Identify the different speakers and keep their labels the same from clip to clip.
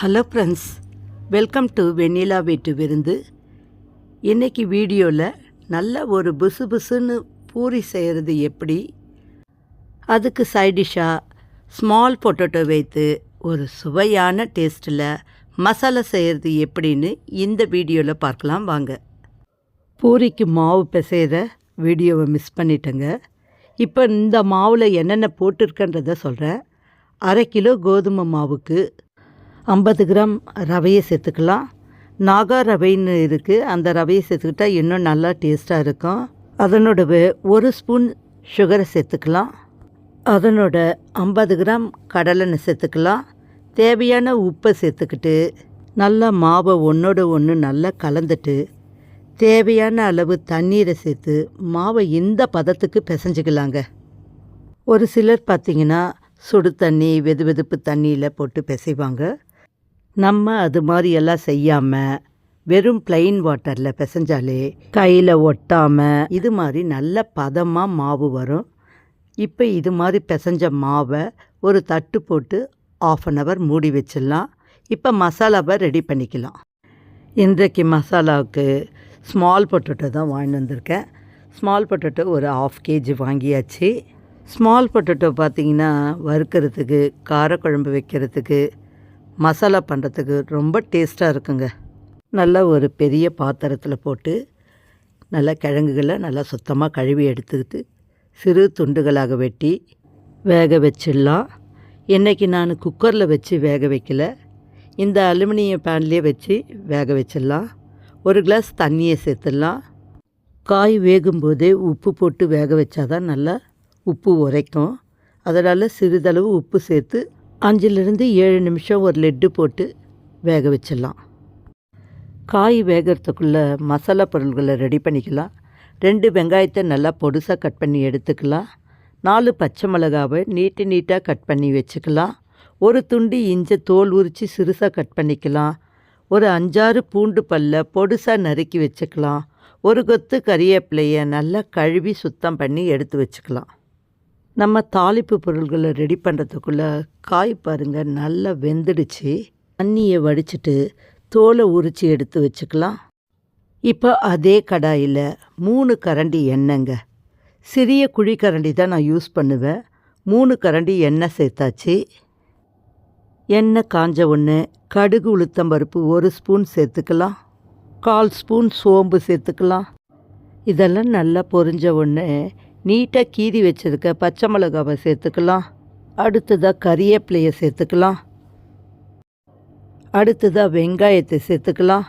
Speaker 1: Hello friends welcome to Vennila வீட்டு விருந்து இன்னைக்கு வீடியோவில் நல்ல ஒரு புசு புசுன்னு பூரி செய்கிறது எப்படி? அதுக்கு சைடிஷாக ஸ்மால் பொட்டேட்டோ வைத்து ஒரு சுவையான டேஸ்ட்டில் மசாலா செய்கிறது எப்படின்னு இந்த வீடியோவில் பார்க்கலாம் வாங்க. பூரிக்கு மாவு பிசைகிற வீடியோவை மிஸ் பண்ணிட்டேங்க. இப்போ இந்த மாவில் என்னென்ன போட்டிருக்கன்றதை சொல்கிறேன் அரை கிலோ கோதுமை மாவுக்கு ஐம்பது கிராம் ரவையை சேர்த்துக்கலாம். நாகா ரவைன்னு இருக்குது அந்த ரவையை சேர்த்துக்கிட்டா இன்னும் நல்லா டேஸ்ட்டாக இருக்கும். அதனோடவே ஒரு ஸ்பூன் சுகரை சேர்த்துக்கலாம். அதனோட ஐம்பது கிராம் கடலெண்ணெய் சேர்த்துக்கலாம். தேவையான உப்பை சேர்த்துக்கிட்டு நல்லா மாவை ஒன்றோட ஒன்று நல்லா கலந்துட்டு தேவையான அளவு தண்ணீரை சேர்த்து மாவை இந்த பதத்துக்கு பிசைஞ்சிக்கலாங்க. ஒரு சிலர் பார்த்திங்கன்னா சுடு தண்ணி வெது வெதுப்பு தண்ணியில் போட்டு பிசைவாங்க. நம்ம அது மாதிரி எல்லாம் செய்யாமல் வெறும் பிளெயின் வாட்டரில் பிசைஞ்சாலே கையில் ஒட்டாமல் இது மாதிரி நல்ல பதமாக மாவு வரும். இப்போ இது மாதிரி பிசைஞ்ச மாவை ஒரு தட்டு போட்டு ஆஃப் அன் ஹவர் மூடி வச்சிடலாம். இப்போ மசாலாவை ரெடி பண்ணிக்கலாம். இன்றைக்கு மசாலாவுக்கு ஸ்மால் பொட்டேட்டோ தான் வாங்கிட்டு வந்திருக்கேன். ஸ்மால் பொட்டேட்டோ ஒரு ஆஃப் கேஜி வாங்கியாச்சு. ஸ்மால் பொட்டேட்டோ பார்த்திங்கன்னா வறுக்கிறதுக்கு காரக்குழம்பு வைக்கிறதுக்கு மசாலா பண்ணுறதுக்கு ரொம்ப டேஸ்ட்டாக இருக்குங்க. நல்லா ஒரு பெரிய பாத்திரத்தில் போட்டு நல்லா கிழங்குகளை நல்லா சுத்தமாக கழுவி எடுத்துக்கிட்டு சிறு துண்டுகளாக வெட்டி வேக வச்சிடலாம். இன்றைக்கி நான் குக்கரில் வச்சு வேக வைக்கல இந்த அலுமினிய பேன்லேயே வச்சு வேக வச்சிடலாம். ஒரு கிளாஸ் தண்ணியை சேர்த்துடலாம். காய் வேகும்போதே உப்பு போட்டு வேக வச்சாதான் நல்லா உப்பு உரைக்கும். அதனால் சிறிதளவு உப்பு சேர்த்து அஞ்சுலேருந்து ஏழு நிமிஷம் ஒரு லெட்டு போட்டு வேக வச்சிடலாம். காய் வேகிறதுக்குள்ளே மசாலா பொருள்களை ரெடி பண்ணிக்கலாம். ரெண்டு வெங்காயத்தை நல்லா பொடுசாக கட் பண்ணி எடுத்துக்கலாம். நாலு பச்சை மிளகாவை நீட்டு நீட்டாக கட் பண்ணி வச்சுக்கலாம். ஒரு துண்டு இஞ்சி தோல் உரித்து சிறுசாக கட் பண்ணிக்கலாம். ஒரு அஞ்சாறு பூண்டு பல்ல பொடுசாக நறுக்கி வச்சுக்கலாம். ஒரு கொத்து கறிவேப்பிலையை நல்லா கழுவி சுத்தம் பண்ணி எடுத்து வச்சுக்கலாம். நம்ம தாளிப்பு பொருள்களை ரெடி பண்ணுறதுக்குள்ளே காய் பாருங்கள் நல்லா வெந்துடுச்சு. தண்ணியை வடிச்சிட்டு தோலை உரித்து எடுத்து வச்சுக்கலாம். இப்போ அதே கடாயில் மூணு கரண்டி எண்ணெய்ங்க. சிறிய குழி கரண்டி தான் நான் யூஸ் பண்ணுவேன். மூணு கரண்டி எண்ணெய் சேர்த்தாச்சு. எண்ணெய் காஞ்ச ஒன்று கடுகு உளுத்தம்பருப்பு ஒரு ஸ்பூன் சேர்த்துக்கலாம். கால் ஸ்பூன் சோம்பு சேர்த்துக்கலாம். இதெல்லாம் நல்லா பொரிஞ்ச உடனே நீட்டாக கீதி வச்சிருக்க பச்சை மிளகாவை சேர்த்துக்கலாம். அடுத்ததாக கறிவேப்பிலையை சேர்த்துக்கலாம். அடுத்ததாக வெங்காயத்தை சேர்த்துக்கலாம்.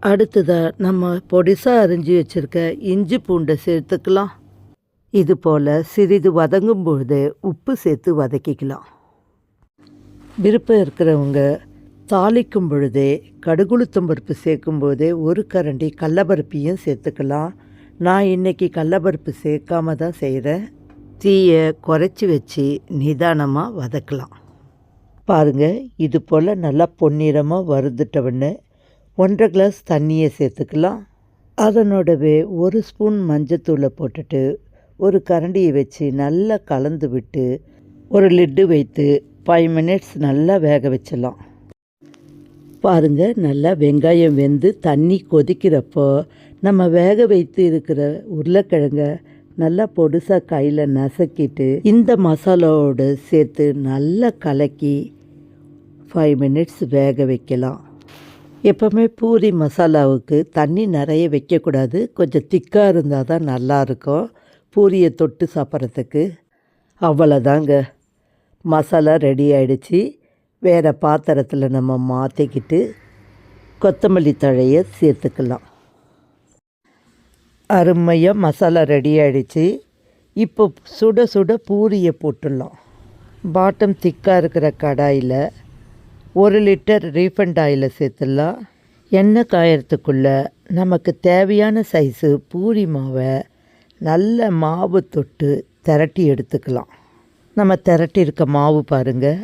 Speaker 1: அடுத்ததாக நம்ம பொடிசாக அரிஞ்சு வச்சுருக்க இஞ்சி பூண்டை சேர்த்துக்கலாம். இது போல் சிறிது வதங்கும் பொழுது உப்பு சேர்த்து வதக்கிக்கலாம். விருப்பம் இருக்கிறவங்க தாளிக்கும் பொழுதே கடுகுளுத்தம் பருப்பு சேர்க்கும் போதே ஒரு கரண்டி கடலப்பருப்பையும் சேர்த்துக்கலாம். நான் இன்றைக்கி கடலப்பருப்பு சேர்க்காம தான் செய்கிறேன் தீயை குறைச்சி வச்சு நிதானமாக வதக்கலாம். பாருங்கள் இது போல் நல்லா பொன்னிறமாக வறுத்துட்டவுடனே ஒன்றரை கிளாஸ் தண்ணியை சேர்த்துக்கலாம். அதனோடவே ஒரு ஸ்பூன் மஞ்சத்தூளை போட்டுட்டு ஒரு கரண்டியை வச்சு நல்லா கலந்து விட்டு ஒரு லிட்டு வைத்து ஃபைவ் மினிட்ஸ் நல்லா வேக வச்சிடலாம் பாருங்கள் நல்லா வெங்காயம் வெந்து தண்ணி கொதிக்கிறப்போ நம்ம வேக வைத்து இருக்கிற உருளைக்கிழங்க நல்லா பொடுசாக கையில் நசுக்கிட்டு இந்த மசாலாவோடு சேர்த்து நல்லா கலக்கி ஃபைவ் மினிட்ஸ் வேக வைக்கலாம். எப்போவுமே பூரி மசாலாவுக்கு தண்ணி நிறைய வைக்கக்கூடாது. கொஞ்சம் திக்காக இருந்தால் தான் நல்லாயிருக்கும். பூரியை தொட்டு சாப்பிட்றதுக்கு. அவ்வளோதாங்க மசாலா ரெடி ஆயிடுச்சு. வேறு பாத்திரத்தில் நம்ம மாற்றிக்கிட்டு கொத்தமல்லி தழையை சேர்த்துக்கலாம். அருமையாக மசாலா ரெடி ஆகிடுச்சு இப்போ சுட சுட பூரியை போட்டுடலாம். பாட்டம் திக்காக இருக்கிற கடாயில் ஒரு லிட்டர் ரீஃபண்ட் ஆயிலை சேர்த்துடலாம். எண்ணெய் காயறதுக்குள்ளே நமக்கு தேவையான சைஸு பூரி மாவை நல்ல மாவு தொட்டு திரட்டி எடுத்துக்கலாம். நம்ம திரட்டி இருக்க மாவு பாருங்கள்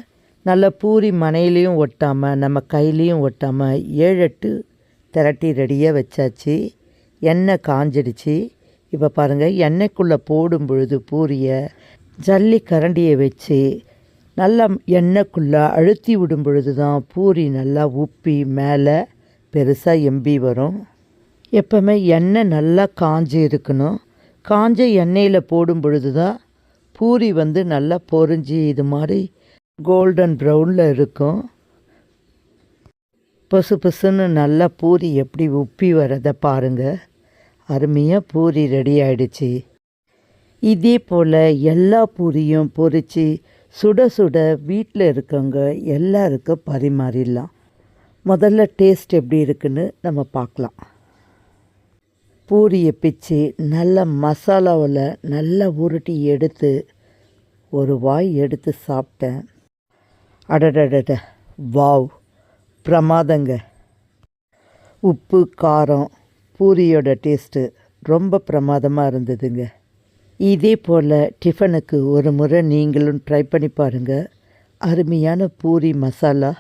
Speaker 1: நல்ல பூரி மனையிலையும் ஒட்டாமல் நம்ம கையிலையும் ஒட்டாமல் ஏழு எட்டு திரட்டி ரெடியாக வச்சாச்சு. எண்ணெய் காஞ்சிடுச்சு. இப்போ பாருங்கள் எண்ணெய்க்குள்ளே போடும் பொழுது பூரியை ஜல்லி கரண்டியை வச்சு நல்லா எண்ணெய்க்குள்ளே அழுத்தி விடும் பொழுது தான் பூரி நல்லா உப்பி மேலே பெருசாக எம்பி வரும். எப்போவுமே எண்ணெய் நல்லா காஞ்சி இருக்கணும். காஞ்ச எண்ணெயில் போடும் பொழுது தான் பூரி வந்து நல்லா பொறிஞ்சி இது மாதிரி கோல்டன் ப்ரௌனில் இருக்கும். பொசு பொசுன்னு நல்லா பூரி எப்படி உப்பி வரதை பாருங்கள் அருமையாக பூரி ரெடி ஆயிடுச்சு. இதே போல் எல்லா பூரியும் பொரித்து சுட சுட வீட்டில் இருக்கவங்க எல்லாருக்கும் பரிமாறிடலாம். முதல்ல டேஸ்ட் எப்படி இருக்குன்னு நம்ம பார்க்கலாம். பூரியை பிச்சு நல்ல மசாலாவில் நல்லா உருட்டி எடுத்து ஒரு வாய் எடுத்து சாப்பிட்டேன். அடடடட. வாவ். பிரமாதங்க. உப்பு காரம் பூரியோட டேஸ்ட்டு ரொம்ப பிரமாதமாக இருந்ததுங்க. இதே போல் டிஃபனுக்கு ஒரு முறை நீங்களும் ட்ரை பண்ணி பாருங்கள் அருமையான பூரி மசாலா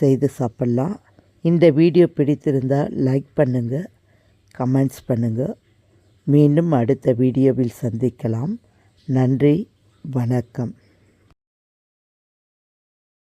Speaker 1: செய்து சாப்பிட்லாம். இந்த வீடியோ பிடித்திருந்தால் லைக் பண்ணுங்கள் கமெண்ட்ஸ் பண்ணுங்கள் மீண்டும் அடுத்த வீடியோவில் சந்திக்கலாம். நன்றி வணக்கம்.